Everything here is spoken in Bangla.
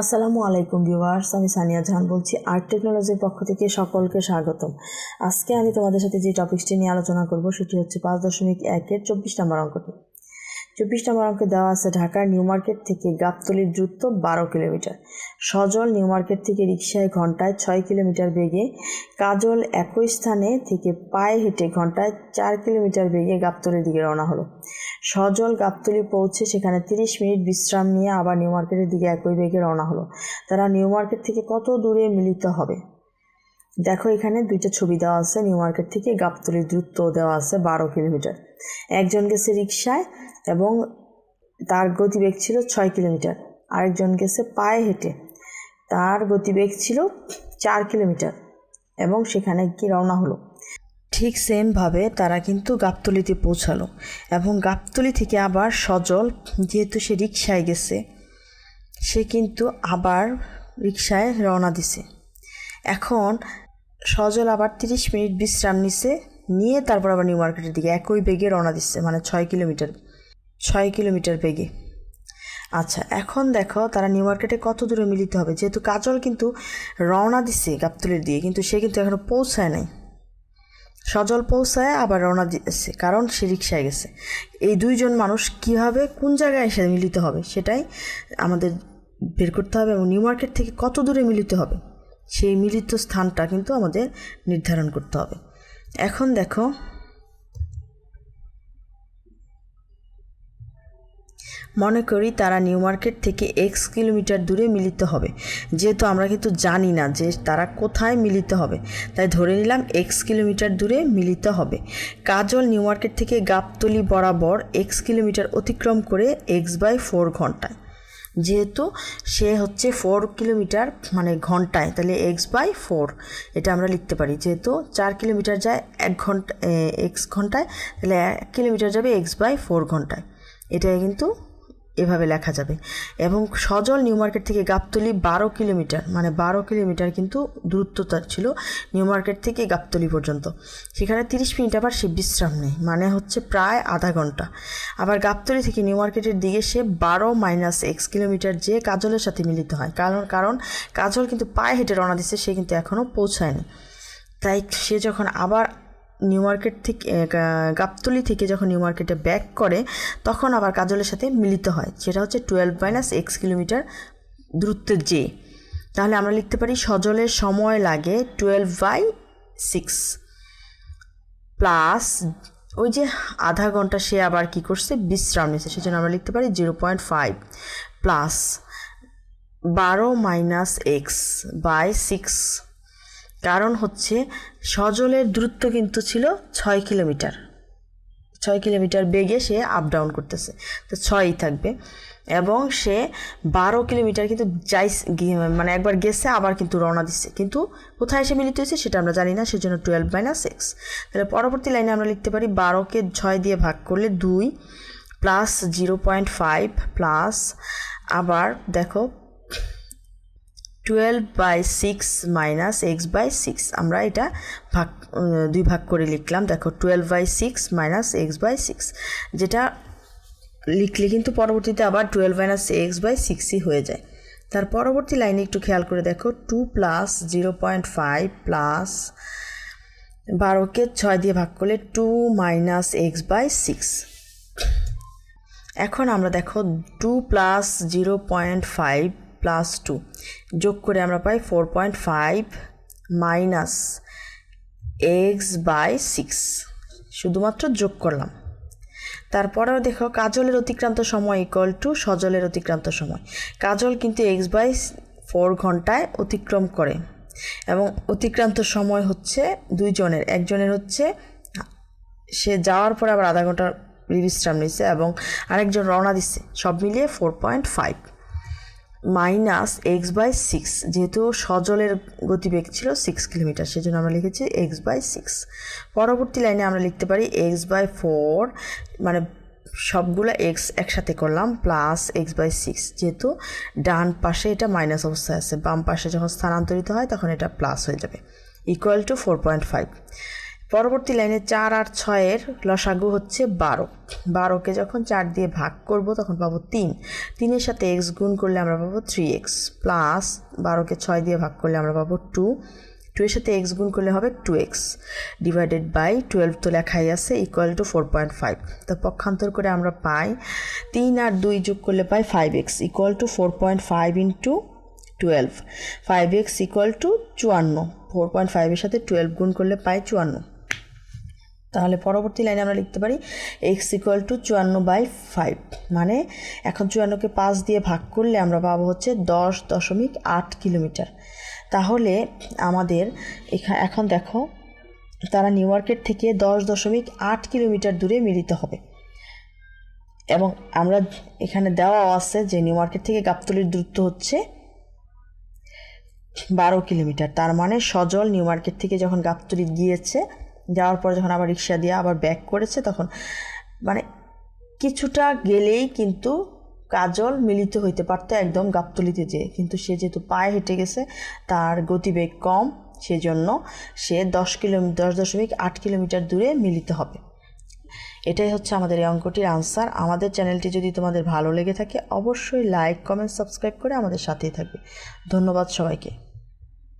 আসসালামু আলাইকুম ভিউয়ার্স, আমি সানিয়া জাহান বলছি আর্ট টেকনোলজির পক্ষ থেকে সকলকে স্বাগতম। আজকে আমি তোমাদের সাথে যে টপিকসটি নিয়ে আলোচনা করব, সেটি হচ্ছে পাঁচ দশমিক একের চব্বিশ নম্বর অঙ্কটি। চব্বিশ নম্বর অঙ্কে দেওয়া আছে ঢাকার নিউ মার্কেট থেকে গাবতলির দ্রুত বারো কিলোমিটার। সজল নিউ মার্কেট থেকে রিক্সায় ঘন্টায় ছয় কিলোমিটার বেগে, কাজল একই স্থানে থেকে পায়ে হেঁটে ঘন্টায় চার কিলোমিটার বেগে গাবতলির দিকে রওনা হলো। সজল গাবতলি পৌঁছে সেখানে তিরিশ মিনিট বিশ্রাম নিয়ে আবার নিউ মার্কেটের দিকে একই বেগে রওনা হলো। তারা নিউ মার্কেট থেকে কত দূরে মিলিত হবে? দেখো, এখানে দুইটা ছবি দেওয়া আছে। নিউ মার্কেট থেকে গাবতলির দূরত্ব দেওয়া আছে বারো কিলোমিটার। একজন গেছে রিক্সায় এবং তার গতিবেগ ছিল ছয় কিলোমিটার। আরেকজন গেছে পায়ে হেঁটে। তার গতিবেগ ছিল চার কিলোমিটার এবং সেখানে কি রওনা হলো। ঠিক সেমভাবে তারা কিন্তু গাবতলিতে পৌঁছালো এবং গাবতলি থেকে আবার সজল, যেহেতু সে রিক্সায় গেছে, সে কিন্তু আবার রিক্সায় রওনা দিছে। এখন সজল আবার তিরিশ মিনিট বিশ্রাম নিছে, নিয়ে তারপর আবার নিউ মার্কেটের দিকে একই বেগে রওনা দিচ্ছে মানে ছয় কিলোমিটার ছয় কিলোমিটার বেগে। আচ্ছা এখন দেখো তারা নিউ মার্কেটে কত দূরে মিলিত হবে। যেহেতু কাজল কিন্তু রওনা দিচ্ছে গাবতলির দিয়ে কিন্তু সে কিন্তু এখনও পৌঁছায় নাই। সজল পৌঁছায়, আবার রওনা দিচ্ছে কারণ সে রিক্সায় গেছে। এই দুইজন মানুষ কীভাবে, কোন জায়গায় এসে মিলিত হবে, সেটাই আমাদের বের করতে হবে এবং নিউ মার্কেট থেকে কত দূরে মিলিত হবে। সেই মিলিত স্থানটা কিন্তু আমাদের নির্ধারণ করতে হবে। এখন দেখো, মনে করি তারা নিউ মার্কেট থেকে এক্স কিলোমিটার দূরে মিলিত হবে। যেহেতু আমরা কিন্তু জানি না যে তারা কোথায় মিলিত হবে, তাই ধরে নিলাম এক্স কিলোমিটার দূরে মিলিত হবে। কাজল নিউ মার্কেট থেকে গাবতলি বরাবর এক্স কিলোমিটার অতিক্রম করে এক্স বাই ফোর ঘন্টায়। যেহেতু সে হচ্ছে ফোর কিলোমিটার মানে ঘন্টায়, তাহলে এক্স বাই ফোর এটা আমরা লিখতে পারি। যেহেতু চার কিলোমিটার যায় এক ঘণ্টা এক্স ঘন্টায়, তাহলে এক কিলোমিটার যাবে এক্স বাই ফোর ঘন্টায়। এটা কিন্তু এভাবে লেখা যাবে। এবং সজল নিউ মার্কেট থেকে গাবতলি বারো কিলোমিটার মানে বারো কিলোমিটার কিন্তু দূরত্বতা ছিল নিউ মার্কেট থেকে গাবতলি পর্যন্ত। সেখানে তিরিশ মিনিট আবার সে বিশ্রাম নেয় মানে হচ্ছে প্রায় আধা ঘণ্টা। আবার গাবতলি থেকে নিউ মার্কেটের দিকে সে বারো মাইনাস এক্স কিলোমিটার যে কাজলের সাথে মিলিত হয়। কারণ কারণ কাজল কিন্তু পায়ে হেঁটে রওনা দিচ্ছে, সে কিন্তু এখনও পৌঁছায়নি। তাই সে যখন আবার নিউ মার্কেট থেকে গাবতলি থেকে যখন নিউ মার্কেটে ব্যাক করে, তখন আবার কাজলের সাথে মিলিত হয়। সেটা হচ্ছে টুয়েলভ মাইনাস এক্স কিলোমিটার দূরত্বের যে তাহলে আমরা লিখতে পারি সজলের সময় লাগে টুয়েলভ বাই সিক্স প্লাস ওই যে আধা ঘণ্টা সে আবার কি করছে? বিশ্রাম নিচ্ছে। সেজন্য আমরা লিখতে পারি জিরো পয়েন্ট ফাইভ প্লাস বারো মাইনাস এক্স বাই সিক্স কারণ হচ্ছে সজলের দূরত্ব কিন্তু ছিল ছয় কিলোমিটার। ছয় কিলোমিটার বেগে সে আপ ডাউন করতেছে। তো ছয়ই থাকবে। এবং সে বারো কিলোমিটার কিন্তু যাই মানে একবার গেছে, আবার কিন্তু রওনা দিচ্ছে কিন্তু কোথায় এসে মিলিত হয়েছে সেটা আমরা জানি না, সেজন্য টুয়েলভ মাইনাস সিক্স তাহলে পরবর্তী লাইনে আমরা লিখতে পারি বারোকে ছয় দিয়ে ভাগ করলে দুই plus zero point five plus আবার দেখো twelve by six minus x by six আমরা এটা ভাগ দুই ভাগ করে লিখলাম। দেখো twelve by six minus x by six যেটা লিখলে কিন্তু পরবর্তীতে আবার টুয়েলভ মাইনাস এক্স বাই সিক্সই হয়ে যায়। তার পরবর্তী লাইনে একটু খেয়াল করে দেখো two plus zero point five plus বারোকে ছয় দিয়ে ভাগ করলে two minus x by six এখন আমরা দেখো two plus zero point five plus two যোগ করে আমরা পাই four point five minus x by six শুধুমাত্র যোগ করলাম। তারপরেও দেখো, কাজলের অতিক্রান্ত সময় ইকুয়াল টু সজলের অতিক্রান্ত সময়। কাজল কিন্তু এক্স বাই ফোর ঘন্টায় অতিক্রম করে এবং অতিক্রান্ত সময় হচ্ছে দুইজনের। একজনের হচ্ছে সে যাওয়ার পরে আবার আধা ঘণ্টা বিশ্রাম নিচ্ছে এবং আরেকজন রওনা দিচ্ছে সব মিলিয়ে four point five minus x by six যেহেতু সজলের গতিবেগ ছিল সিক্স কিলোমিটার সেজন্য আমরা লিখেছি এক্স বাই সিক্স পরবর্তী লাইনে আমরা লিখতে পারি এক্স বাই ফোর মানে সবগুলো এক্স একসাথে করলাম প্লাস এক্স বাই সিক্স যেহেতু ডান পাশে এটা মাইনাস অবস্থায় আছে। বাম পাশে যখন স্থানান্তরিত হয়, তখন এটা প্লাস হয়ে যাবে equal to four point five পরবর্তী লাইনে চার আর ছয়ের লসাগু হচ্ছে বারো। বারোকে যখন চার দিয়ে ভাগ করব, তখন পাবো তিন। তিনের সাথে এক্স গুণ করলে আমরা পাবো থ্রি এক্স, প্লাস বারোকে ছয় দিয়ে ভাগ করলে আমরা পাবো টু। টু এর সাথে এক্স গুণ করলে হবে two x. Divided by twelve তো লেখাই আছে, equal to four point five. তো পক্ষান্তর করে আমরা পাই তিন আর দুই যোগ করলে পাই five x, equal to four point five into twelve. Five x equal to চুয়ান্ন। ফোর পয়েন্ট ফাইভের সাথে টুয়েলভ গুণ করলে পাই চুয়ান্ন। তাহলে পরবর্তী লাইনে আমরা লিখতে পারি এক্স ইকুয়াল টু চুয়ান্ন বাই ফাইভ মানে এখন চুয়ান্নকে পাঁচ দিয়ে ভাগ করলে আমরা পাবো হচ্ছে দশ দশমিক আট কিলোমিটার। তাহলে আমাদের এখা, এখন দেখো, তারা নিউ মার্কেট থেকে দশ দশমিক আট কিলোমিটার দূরে মিলিত হবে। এবং আমরা এখানে দেওয়াও আছে যে নিউ মার্কেট থেকে গাবতলির দূরত্ব হচ্ছে বারো কিলোমিটার, তার মানে সজল নিউ মার্কেট থেকে যখন গাবতলি গিয়েছে যাওয়ার পর যখন আবার রিক্সা দিয়ে আবার ব্যাক করেছে, তখন মানে কিছুটা গেলেই কিন্তু কাজল মিলিত হইতে পারতো একদম গাবতলিতে যেয়ে। কিন্তু সে যেহেতু পায়ে হেঁটে গেছে, তার গতিবেগ কম, সেজন্য সে দশ কিলোমিটার দশ দশমিক আট কিলোমিটার দূরে মিলিত হবে। এটাই হচ্ছে আমাদের এই অঙ্কটির আনসার আমাদের চ্যানেলটি যদি তোমাদের ভালো লেগে থাকে, অবশ্যই লাইক কমেন্ট সাবস্ক্রাইব করে আমাদের সাথেই থাকবে। ধন্যবাদ সবাইকে।